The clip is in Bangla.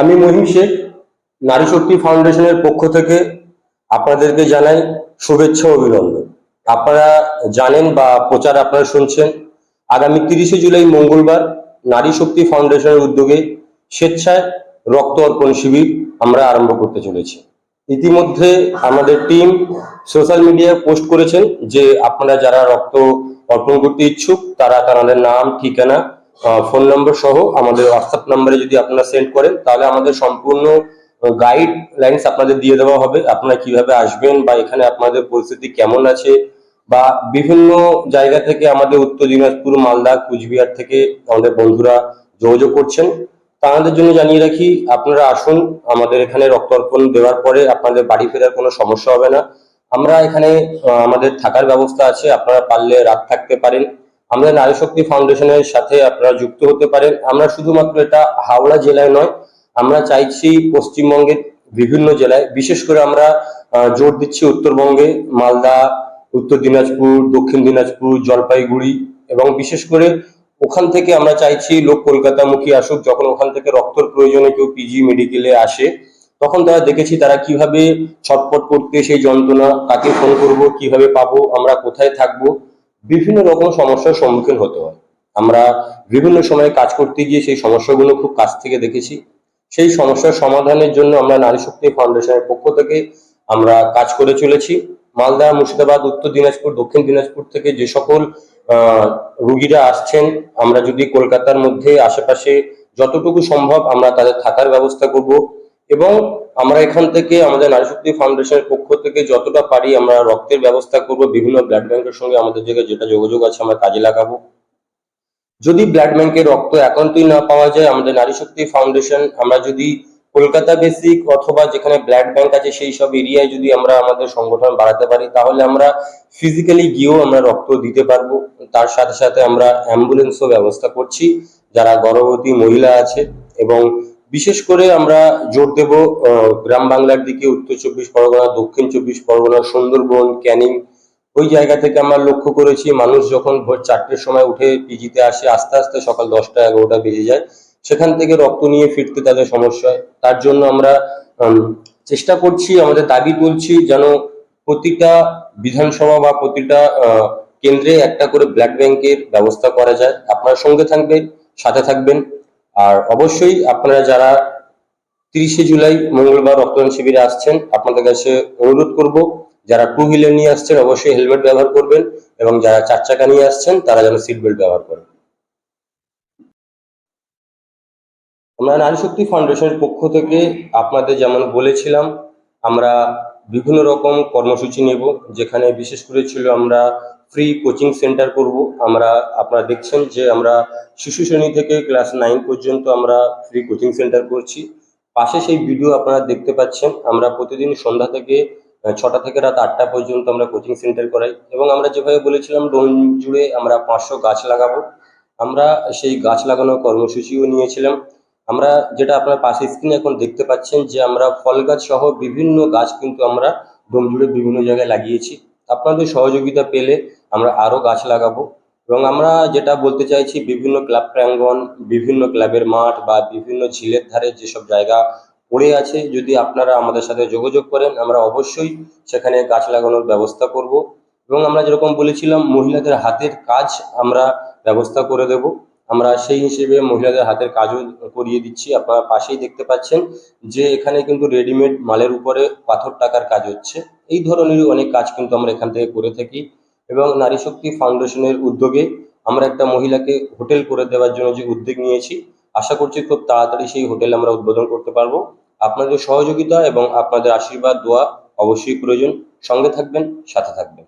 আমি মহিম শেখ নারী শক্তি ফাউন্ডেশনের পক্ষ থেকে আপনাদেরকে জানাই শুভেচ্ছা অভিনন্দন। আপনারা জানেন বা প্রচার আপনারা শুনছেন, আগামী তিরিশে জুলাই মঙ্গলবার নারী শক্তি ফাউন্ডেশনের উদ্যোগে স্বেচ্ছায় রক্ত অর্পণ শিবির আমরা আরম্ভ করতে চলেছি। ইতিমধ্যে আমাদের টিম সোশ্যাল মিডিয়ায় পোস্ট করেছেন যে আপনারা যারা রক্ত অর্পণ করতে ইচ্ছুক, তারা তাদের নাম, ঠিকানা ফোন নম্বর সহ আমাদের হোয়াটসঅ্যাপ নম্বরে যদি আপনারা সেন্ড করেন, তাহলে আমাদের সম্পূর্ণ গাইড লাইন্স আপনাদের দিয়ে দেওয়া হবে। আপনারা কীভাবে আসবেন বা এখানে আপনাদের পরিস্থিতি কেমন আছে বা বিভিন্ন জায়গা থেকে আমাদের উত্তর দিনাজপুর, মালদা, কুচবিহার থেকে আমাদের বন্ধুরা যোগাযোগ করছেন। তাদের জন্য জানিয়ে রাখি, আপনারা আসুন, আমাদের এখানে রক্ত অর্পণ দেওয়ার পরে আপনাদের বাড়ি ফেরার কোনো সমস্যা হবে না। আমরা এখানে আমাদের থাকার ব্যবস্থা আছে, আপনারা পারলে রাত থাকতে পারেন। আমাদের নারী শক্তি ফাউন্ডেশনের সাথে আপনারা যুক্ত হতে পারেন। আমরা শুধুমাত্র এটা হাওড়া জেলায় নয়, আমরা চাইছি পশ্চিমবঙ্গের বিভিন্ন জেলায়। বিশেষ করে আমরা জোর দিচ্ছি উত্তরবঙ্গে, মালদা, উত্তর দিনাজপুর, দক্ষিণ দিনাজপুর, জলপাইগুড়ি এবং বিশেষ করে ওখান থেকে আমরা চাইছি লোক কলকাতামুখী আসুক। যখন ওখান থেকে রক্তর প্রয়োজনে কেউ পিজি মেডিকেলে আসে, তখন তারা দেখেছি তারা কীভাবে ছটপট করতে সেই যন্ত্রণা, কাকে ফোন করব, কীভাবে পাবো, আমরা কোথায় থাকব। বিভিন্ন রকম সমস্যার সম্মুখীন হতে হয়। আমরা বিভিন্ন সময়ে কাজ করতে গিয়ে সেই সমস্যাগুলো খুব কাছ থেকে দেখেছি। সেই সমস্যার সমাধানের জন্য আমরা নারী শক্তি ফাউন্ডেশনের পক্ষ থেকে আমরা কাজ করে চলেছি। মালদা, মুর্শিদাবাদ, উত্তর দিনাজপুর, দক্ষিণ দিনাজপুর থেকে যে সকল রুগীরা আসছেন, আমরা যদি কলকাতার মধ্যে আশেপাশে যতটুকু সম্ভব আমরা তাদের থাকার ব্যবস্থা করব। এবং আমরা এখান থেকে আমাদের নারী শক্তি ফাউন্ডেশনের পক্ষ থেকে যতটা পারি আমরা রক্তের ব্যবস্থা করব, বিভিন্ন ব্লাড ব্যাংকের সঙ্গে আমাদের জায়গায় যেটা যোগাযোগ আছে আমরা কাজে লাগাবো। যদি ব্লাড ব্যাংকে রক্ত একান্তই না পাওয়া যায়, আমাদের নারী শক্তি ফাউন্ডেশন, আমরা যদি কলকাতা বেসিক অথবা যেখানে ব্লাড ব্যাংক আছে সেই সব এরিয়ায় যদি আমরা আমাদের সংগঠন বাড়াতে পারি, তাহলে আমরা ফিজিক্যালি গিয়েও আমরা রক্ত দিতে পারব। তার সাথে সাথে আমরা অ্যাম্বুলেন্সও ব্যবস্থা করছি, যারা গর্ভবতী মহিলা আছে এবং বিশেষ করে আমরা জোর দেব গ্রাম বাংলার দিকে, উত্তর চব্বিশ পরগনা, দক্ষিণ চব্বিশ পরগনা, সুন্দরবন, ক্যানিং, ওই জায়গা থেকে আমরা লক্ষ্য করেছি, মানুষ যখন ভোর চারটের সময় উঠে পিজিতে আসে, আস্তে আস্তে সকাল দশটা, এগারোটা বেজে যায়, সেখান থেকে রক্ত নিয়ে ফিরতে তাদের সমস্যা হয়। তার জন্য আমরা চেষ্টা করছি, আমাদের দাবি তুলছি যেন প্রতিটা বিধানসভা বা প্রতিটা কেন্দ্রে একটা করে ব্লাড ব্যাংকের ব্যবস্থা করা যায়। আপনার সঙ্গে থাকবেন, সাথে থাকবেন। আর অবশ্যই আপনারা যারা তিরিশে জুলাই মঙ্গলবার রক্তদান শিবিরে আসছেন, আপনাদের কাছে অনুরোধ করব, যারা টু হুইলার নিয়ে আসছেন অবশ্যই হেলমেট ব্যবহার করবেন এবং যারা চার চাকা নিয়ে আসছেন তারা যেন সিট বেল্ট ব্যবহার করেন। আমরা নারী শক্তি ফাউন্ডেশনের পক্ষ থেকে আপনাদের যেমন বলেছিলাম, আমরা বিভিন্ন রকম কর্মসূচি নেব, যেখানে বিশেষ করে ছিল আমরা ফ্রি কোচিং সেন্টার করব। আমরা, আপনারা দেখছেন যে আমরা শিশু শ্রেণি থেকে ক্লাস নাইন পর্যন্ত আমরা ফ্রি কোচিং সেন্টার করছি। পাশে সেই ভিডিও আপনারা দেখতে পাচ্ছেন। আমরা প্রতিদিন সন্ধ্যা থেকে ছটা থেকে রাত আটটা পর্যন্ত আমরা কোচিং সেন্টার করাই। এবং আমরা যেভাবে বলেছিলাম ডোন জুড়ে আমরা পাঁচশো গাছ লাগাবো। আমরা সেই গাছ লাগানোর কর্মসূচিও নিয়েছিলাম। আমরা যেটা আপনার পাশে স্ক্রিনে এখন দেখতে পাচ্ছেন যে আমরা ফল গাছ সহ বিভিন্ন গাছ কিন্তু আমরা ডোম জুড়ে বিভিন্ন জায়গায় লাগিয়েছি। আপনাদের সহযোগিতা পেলে আমরা আরও গাছ লাগাবো। এবং আমরা যেটা বলতে চাইছি, বিভিন্ন ক্লাব প্রাঙ্গণ, বিভিন্ন ক্লাবের মাঠ বা বিভিন্ন ঝিলের ধারে যেসব জায়গা পড়ে আছে, যদি আপনারা আমাদের সাথে যোগাযোগ করেন, আমরা অবশ্যই সেখানে গাছ লাগানোর ব্যবস্থা করব। এবং আমরা যেরকম বলেছিলাম, মহিলাদের হাতের কাজ আমরা ব্যবস্থা করে দেব। আমরা সেই হিসেবে মহিলাদের হাতের কাজও করিয়ে দিচ্ছি। আপনারা পাশেই দেখতে পাচ্ছেন যে এখানে কিন্তু রেডিমেড মালের উপরে পাথর টাকার কাজ হচ্ছে। এই ধরনেরই অনেক কাজ কিন্তু আমরা এখান থেকে করে থাকি। এবং নারী শক্তি ফাউন্ডেশনের উদ্যোগে আমরা একটা মহিলাকে হোটেল করে দেওয়ার জন্য যে উদ্যোগ নিয়েছি, আশা করছি খুব তাড়াতাড়ি সেই হোটেল আমরা উদ্বোধন করতে পারব। আপনাদের সহযোগিতা এবং আপনাদের আশীর্বাদ, দোয়া অবশ্যই প্রয়োজন। সঙ্গে থাকবেন, সাথে থাকবেন।